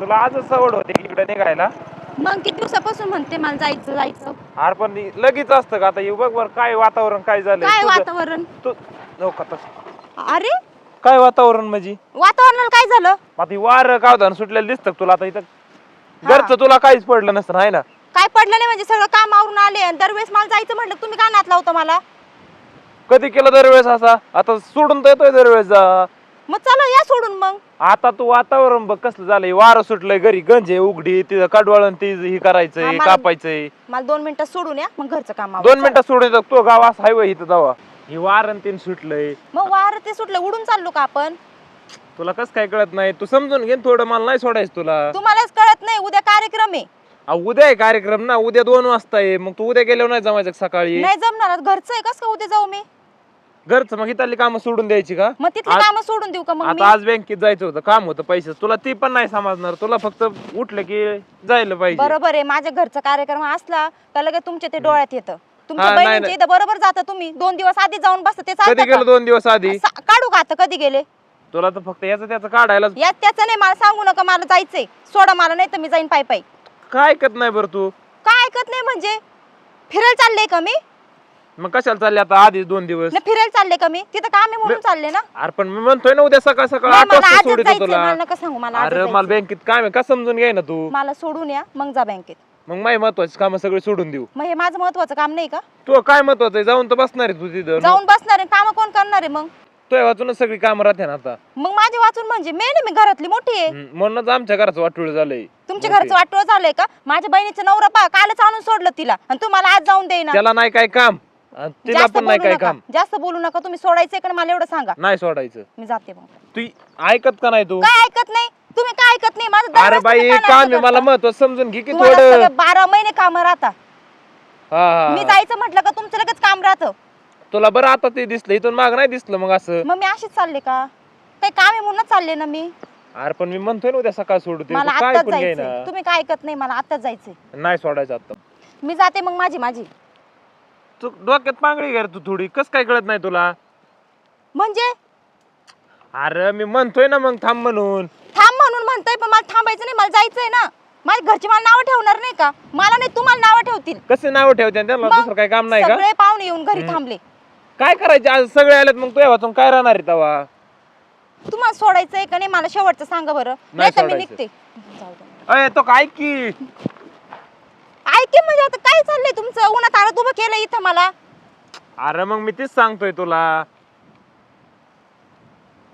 तुला आजच सवड होते इकडे निघायला? मग किती दिवसापासून म्हणते मला जायचं जायचं. अरे पण लगेच असतं का आता? येऊ बघ बरं काय वातावरण काय झालं काय वातावरण? तू का तसं. अरे? काय वातावरण म्हणजे? वातावरणाला काय झालं? आता ही वार कावधान सुटलेलं दिसतं का तुला आता इथं? घरचं तुला काहीच पडलं नसतं आहे ना? काय पडलं नाही म्हणजे सगळं काम आवरून आले आणि दरवेळेस मला जायचं म्हटलं तुम्ही का नात लावता मला? कधी केलं दरवेळेस असा? आता सोडून तर येतोय दरवेळेस जा. मग चला या सोडून मग. आता तू वातावरण बघ कसलं झालंय. वारं सुटलंय घरी गंज आहे उघडी तिथं कडवाळण ती ही करायचंय कापायचंय. मला दोन मिनिटं सोडून या मग घरचं काम. दोन मिनिटं सोडून येतो तो गाव असं हायवे इथं जावा ही वारण तीन सुटलंय. मग वार ते सुटलं उडून चाललो का आपण? तुला कस काय कळत नाही? तू समजून घे ना थोडं मला नाही सोडायचं तुला. तुम्हालाच कळत नाही उद्या कार्यक्रम आहे. अहो, उद्या आहे कार्यक्रम ना उद्या दोन वाजता आहे. मग तू उद्या गेल्यावर नाही जमायचं का सकाळी? नाही जमणार घरचं आहे कस का उद्या जाऊ मी? घरचं मग इथली कामं सोडून द्यायची का? मग तिथली आज- कामं सोडून देऊ का मग मी? आता आज बँकेत जायचं होतं काम होतं पैसे. तुला ती पण नाही समजणार. तुला फक्त उठलं की जायला पाहिजे. बरोबर आहे. माझ्या घरचा कार्यक्रम असला का लगेच तुमच्या ते डोळ्यात येतं. तुमच्या हा, नाही, बहिणीच्या नाही. इथं बरोबर जाता तुम्ही. दोन दिवस आधी जाऊन बसता ते कधी चालतं गेलो का? दोन दिवस आधी? सा- काढू का आता कधी गेले? तुला तर फक्त याचं त्याचं काढायला यात त्याचं नाही मला सांगू नका मला जायचंय. सोडा मला नाही तर मी जाईन पाय पायी. काय ऐकत नाही बरं तू? काय ऐकत नाही म्हणजे? फिरायला चालले का मी? मग कशाला चालले आता आधी दोन दिवस? नाही फिरायला चालले का मी? तिथं काम आहे म्हणून चालले ना. अरे पण मी म्हणतोय ना उद्या सकाळ सकाळ नाही, आठ मला वाजता आजच सोडितो जायचंय तुला. मला नका सांगू मला आजच अरे मला जायचंय. बँकेत काय का समजून घे ना तू? मला सोडून या मग जा बँकेत. मग माही महत्वाची कामं सगळी सोडून देऊ. मग हे माझं महत्वाचं काम नाही का? तू काय महत्वाचं आहे? जाऊन तर बसणार आहे तू तिथं. जाऊन बसणार काम कोण करणार आहे मग? तुझ्या वाचूनच सगळी कामं राहते ना आता. मग माझी वाचून म्हणजे मेन आहे मी घरातली मोठी आहे. हम्म, म्हणूनच आमच्या घराचं वाटोळ झालंय. तुमच्या. घरचं वाटोळ झालंय का? माझ्या बहिणीचं नवरा पा कालच आणून सोडलं तिला. आणि तुम्हाला आज जाऊन देईना त्याला नाही काय काम. आणि तिला जास्त पण नाही बोलू काय नका. काम. जास्त बोलू नका. तुम्ही सोडायचंय का? मला एवढं सांगा. नाही सोडायचं. मी जाते मग. तू ऐकत का नाही तू? काय ऐकत नाही? तुम्ही काय ऐकत नाही? माझं अरे बाई तुम्ही कानावर काम आहे. मला महत्त्व समजून घे की तुम्हाला थोडं. सगळे बारा महिने काम राहता. हा मी हा जायचं म्हटलं का तुमचं लगेच काम राहतं? तुला बरं आता ते दिसलं इथून माग नाही दिसलं मग असं. मग मी अशीच चालले का? काही काम आहे म्हणूनच चालले ना मी. अरे पण मी म्हणतोय ना उद्या सकाळ सोडू ते मला तू काय आत्ताच पण घे जायचंय. ना. तुम्ही काय ऐकत नाही मला आत्ताच जायचंय. नाही सोडायचं आता मी जाते मग माझी माझी. तू डोक्यात पांगडी घे रे तू थोडी? कस काय कळत नाही तुला? म्हणजे? अरे मी म्हणतोय ना मग थांब म्हणून. थांब म्हणून म्हणताय पण मला थांबायचं नाही मला जायचंय ना. माझ्या घरचे मला नावं ठेवणार नाही का? मला नाही तुम्हाला नावं ठेवतील. कसे नाव ठेवते त्यांना मग दुसरं काय काम नाही का? सगळे पाहुणे येऊन घरी थांबले. काय करायचे आज? सगळे आलेत मग तुझ्या वाचून काय राहणार आहे तवा? तुम्हाला सोडायचंय का नाही? मला शेवटचं सांगा बरं. नाही तर मी सोडायचं. निघते. जाऊ दे. अय तो काय की? ऐके म्हणजे आता काय चाललंय तुमचं? उन्हात आणत उभं केलं इथं मला. अरे मग मी तेच सांगतोय तुला.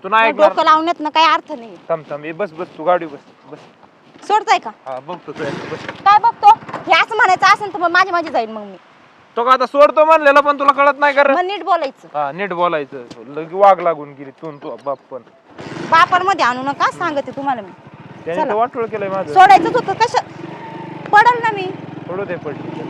तू नाही डोकं ऐकणार लावण्यात ना काही अर्थ नाही थांब थांब ए, बस बस तू गाडी बस बस. सोडताय का? हा बघतो तू एकटं, बस. काय बघतो? हे असं म्हणायचं असेल तर मग माझी माझी जाईल मग मी. तो का आता सोडतो म्हणलेलं पण तुला कळत नाही कर मग नीट बोलायचं. हा नीट बोलायचं. लगे वाघ लागून गेली तू न तू बाप पण. बापांमध्ये आणू नका सांगते तुम्हाला मी. त्याने चला. तर वाटोळ केलंय माझं. सोडायचंच होतं कशा पडल ना मी. थोडं दे पडली.